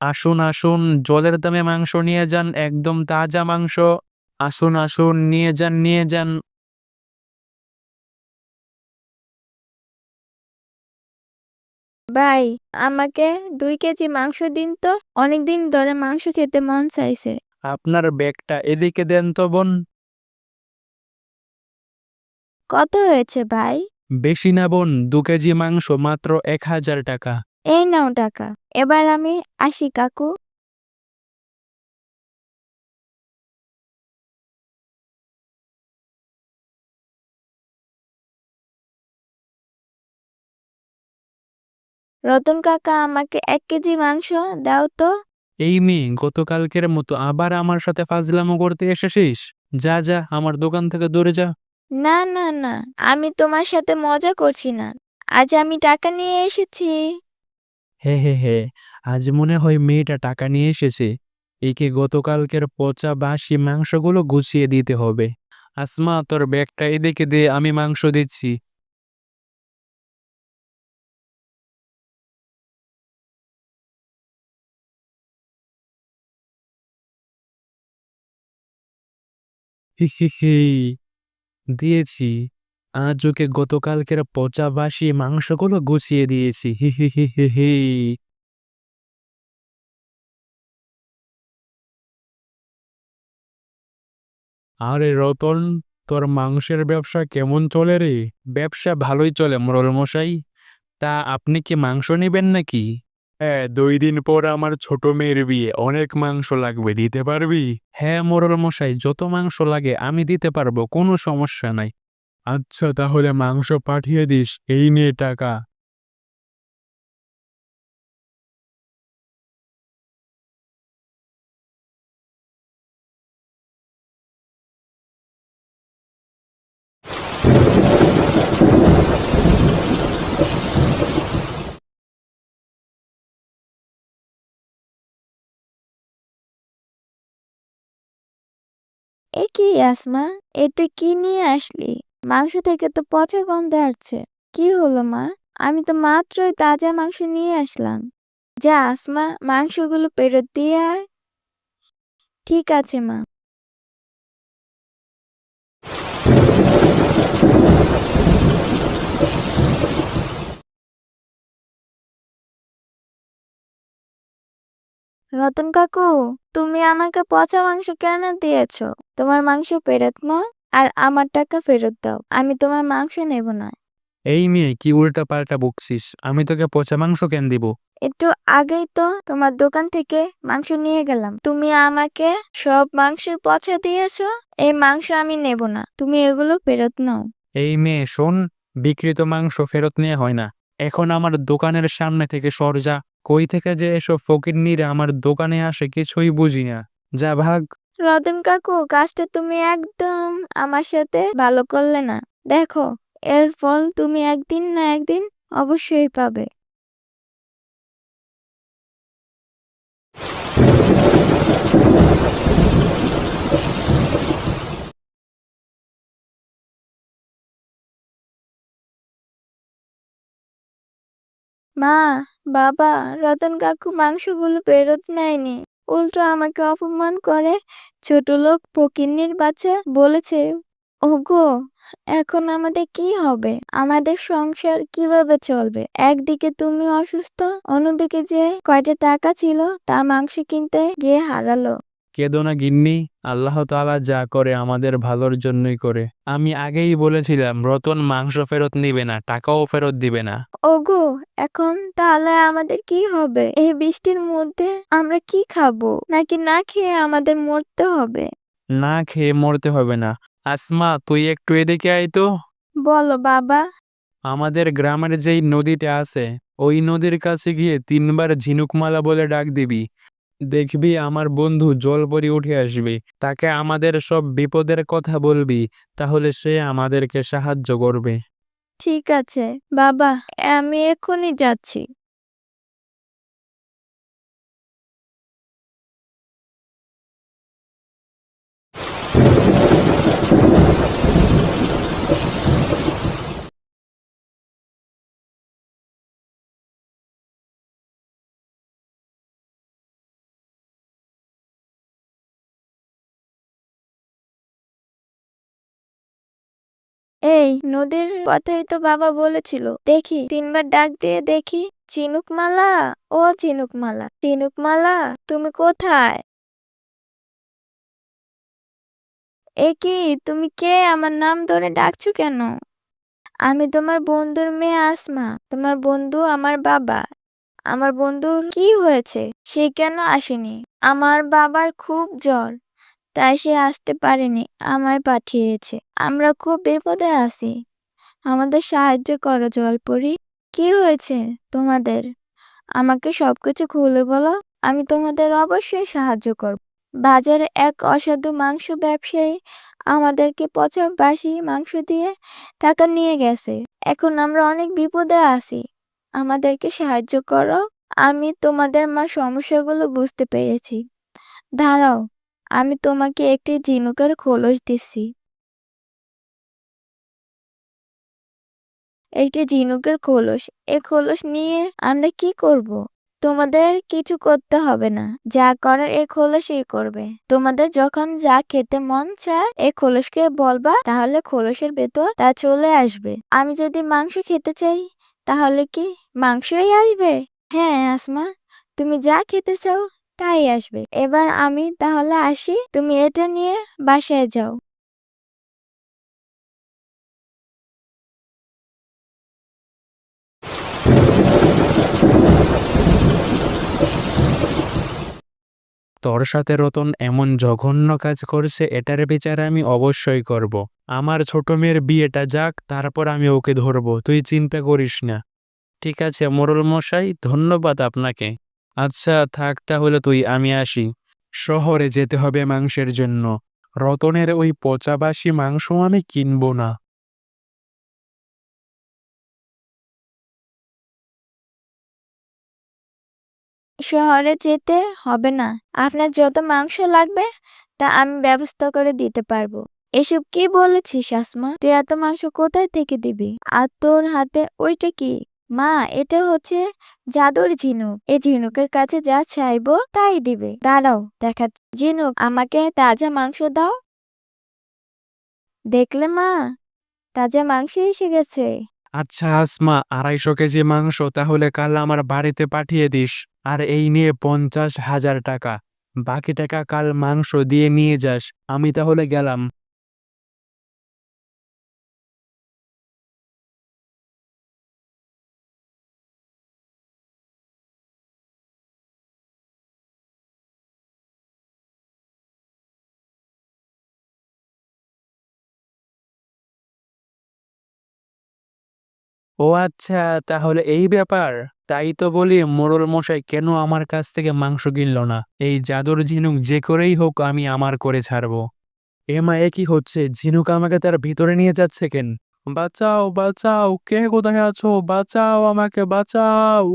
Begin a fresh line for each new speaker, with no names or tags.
আসুন আসুন জলের দামে মাংস নিয়ে যান একদম তাজা মাংস। আসুন আসুন নিয়ে যান নিয়ে যান।
ভাই আমাকে দুই কেজি মাংস দিন তো অনেকদিন ধরে মাংস খেতে মন চাইছে।
আপনার ব্যাগটা এদিকে দেন তো বোন।
কত হয়েছে ভাই?
বেশি না বোন দু কেজি মাংস মাত্র এক হাজার টাকা।
এই নাও টাকা এবার আমি আসি কাকু। রতন কাকা আমাকে এক কেজি মাংস দাও তো।
এই মেয়ে গতকালকের মতো আবার আমার সাথে ফাজলামো করতে এসেছিস? যা যা আমার দোকান থেকে দূরে যা।
না না না আমি তোমার সাথে মজা করছি না। আজ আমি টাকা নিয়ে এসেছি।
হে হে হে, আজ মনে হয় মেয়েটা টাকা নিয়ে এসেছে। একে গতকালকের পচা বাসি মাংসগুলো গুছিয়ে দিতে হবে। আসমা, তোর ব্যাগটা এদিকে দে, আমি মাংস দিচ্ছি। হি হি হি, দিয়েছি। আজ ওকে গতকালকের পচা বাসি মাংসগুলো গুছিয়ে দিয়েছি। হি হি হি হি হি। আরে রতন তোর মাংসের ব্যবসা কেমন চলে রে? ব্যবসা ভালোই চলে মোরল মশাই। তা আপনি কি মাংস নেবেন নাকি? হ্যাঁ দুই দিন পর আমার ছোট মেয়ের বিয়ে। অনেক মাংস লাগবে দিতে পারবি? হ্যাঁ মোরল মশাই যত মাংস লাগে আমি দিতে পারব কোনো সমস্যা নাই। আচ্ছা তাহলে মাংস পাঠিয়ে দিস, এই নিয়ে টাকা।
এ কি আসমা এতে কি নিয়ে আসলি? মাংস থেকে তো পচা গন্ধ আসছে। কি হলো মা? আমি তো মাত্রই তাজা মাংস নিয়ে আসলাম। যা, আসমা, মাংসগুলো পেরত দিয়ে আয়। ঠিক আছে, মা। রতন কাকু, তুমি আমাকে পচা মাংস কেন দিয়েছ? তোমার মাংস ফেরত নাও আর আমার টাকা ফেরত দাও আমি তোমার মাংস নেব না।
এই মেয়ে কি উল্টা পাল্টা বকছিস? আমি তোকে পচা মাংস কেন দিব?
একটু আগেই তো তোমার দোকান থেকে মাংস নিয়ে গেলাম। তুমি আমাকে সব মাংস পচা দিয়েছ এই মাংস আমি নেব না। তুমি এগুলো ফেরত নাও।
এই মেয়ে শোন বিকৃত মাংস ফেরত নিয়ে হয় না। এখন আমার দোকানের সামনে থেকে সর যা। কই থেকে যে এসব ফকিরনিরা আমার দোকানে আসে কিছুই বুঝি না। যা ভাগ।
রতন কাকু, কাজটা তুমি একদম আমার সাথে ভালো করলে না। দেখো, এর ফল তুমি একদিন না একদিন অবশ্যই পাবে। মা, বাবা, রতন কাকু মাংসগুলো ফেরত নেয়নি। উল্টো আমাকে অপমান করে। ছোট লোক ফকিন্নির বাচ্চা বলেছে, ওগো, এখন আমাদের কি হবে? আমাদের সংসার কীভাবে চলবে? একদিকে তুমি অসুস্থ, অন্যদিকে যে কয়টা টাকা ছিল তা মাংস কিনতে গিয়ে হারালো।
কেদো না গিন্নি? আল্লাহ তাআলা যা করে আমাদের ভালোর জন্যই করে। আমি আগেই বলেছিলাম রতন মাংস ফেরত নিবে না টাকাও ফেরত দিবে না।
ওগো এখন তাহলে আমাদের কি হবে? এই বৃষ্টির মধ্যে আমরা কি খাব? নাকি না খেয়ে আমাদের মরতে হবে?
না খেয়ে মরতে হবে না। আসমা তুই একটু এদিকে আয় তো।
বলো বাবা।
আমাদের গ্রামের যেই নদীটা আছে ওই নদীর কাছে গিয়ে তিনবার ঝিনুকমালা বলে ডাক দিবি। দেখবি আমার বন্ধু জলপরি উঠে আসবে, তাকে আমাদের সব বিপদের কথা বলবি, তাহলে সে আমাদেরকে সাহায্য করবে।
ঠিক আছে, বাবা, আমি এখনই যাচ্ছি। এই, নদীর কথাই তো বাবা বলেছিল। দেখি, তিনবার ডাক দিয়ে দেখি। চিনুকমালা, ও চিনুকমালা চিনুকমালা, তুমি কোথায়? এ কি, তুমি কে? আমার নাম ধরে ডাকছো কেন? আমি তোমার বন্ধুর মেয়ে আসমা। তোমার বন্ধু আমার বাবা। আমার বন্ধুর কি হয়েছে? সে কেন আসেনি? আমার বাবার খুব জ্বর। তাই সে আসতে পারেনি, আমায় পাঠিয়েছে। আমরা খুব বিপদে আছি। আমাদের সাহায্য করো, জলপরি। কি হয়েছে তোমাদের? আমাকে সবকিছু খুলে বলো। আমি তোমাদের অবশ্যই সাহায্য করব। বাজারে এক অসাধু মাংস ব্যবসায়ী আমাদেরকে পচা বাসি মাংস দিয়ে টাকা নিয়ে গেছে। এখন আমরা অনেক বিপদে আছি। আমাদেরকে সাহায্য করো। আমি তোমাদের মা সমস্যাগুলো বুঝতে পেরেছি। দাঁড়াও। আমি তোমাকে একটি ঝিনুকের খোলস দিচ্ছি। একটি ঝিনুকের খোলস। এই খোলস নিয়ে আমরা কি করব? তোমাদের কিছু করতে হবে না। যা করার এই খোলসই করবে। তোমাদের যখন যা খেতে মন চায় এই খোলসকে বলবা, তাহলে খোলসের ভেতর তা চলে আসবে। আমি যদি মাংস খেতে চাই, তাহলে কি মাংসই আসবে? হ্যাঁ আসমা, তুমি যা খেতে চাও তাই আসবে। এবার আমি তাহলে আসি, তুমি এটা নিয়ে বাসায় যাও।
তোর সাথে রতন এমন জঘন্য কাজ করছে, এটার বিচার আমি অবশ্যই করব। আমার ছোট মেয়ের বিয়েটা যাক, তারপর আমি ওকে ধরবো, তুই চিন্তা করিস না। ঠিক আছে মোরল মশাই ধন্যবাদ আপনাকে। আচ্ছা থাক তাহলে তুই আমি আসি। শহরে যেতে হবে মাংসের জন্য। রতনের ওই পচাবাসি মাংস আমি কিনবো না।
শহরে যেতে হবে না। আপনার যত মাংস লাগবে তা আমি ব্যবস্থা করে দিতে পারব। এসব কি বলেছিস আসমা? তুই এত মাংস কোথায় থেকে দিবি? আর তোর হাতে ওইটা কি? মা, এটা হচ্ছে জাদুর ঝিনুক। এই ঝিনুকের কাছে যা চাইব তাই দিবে। দাঁড়াও দেখা ঝিনুক, আমাকে তাজা মাংস দাও। দেখলে মা? তাজা মাংস এসে গেছে।
আচ্ছা আসমা, আড়াইশো কেজি মাংস, তাহলে কাল আমার বাড়িতে পাঠিয়ে দিস। আর এই নিয়ে পঞ্চাশ হাজার টাকা। বাকি টাকা কাল মাংস দিয়ে নিয়ে যাস। আমি তাহলে গেলাম। ও আচ্ছা তাহলে এই ব্যাপার? তাই তো বলি মোরল মশাই কেন আমার কাছ থেকে মাংস কিনল না? এই জাদুর ঝিনুক যে করেই হোক আমি আমার করে ছাড়ব। এমা এ কি হচ্ছে? ঝিনুক আমাকে তার ভিতরে নিয়ে যাচ্ছে কেন? বাঁচাও বাঁচাও, কে কোথায় আছো? বাঁচাও আমাকে, বাঁচাও!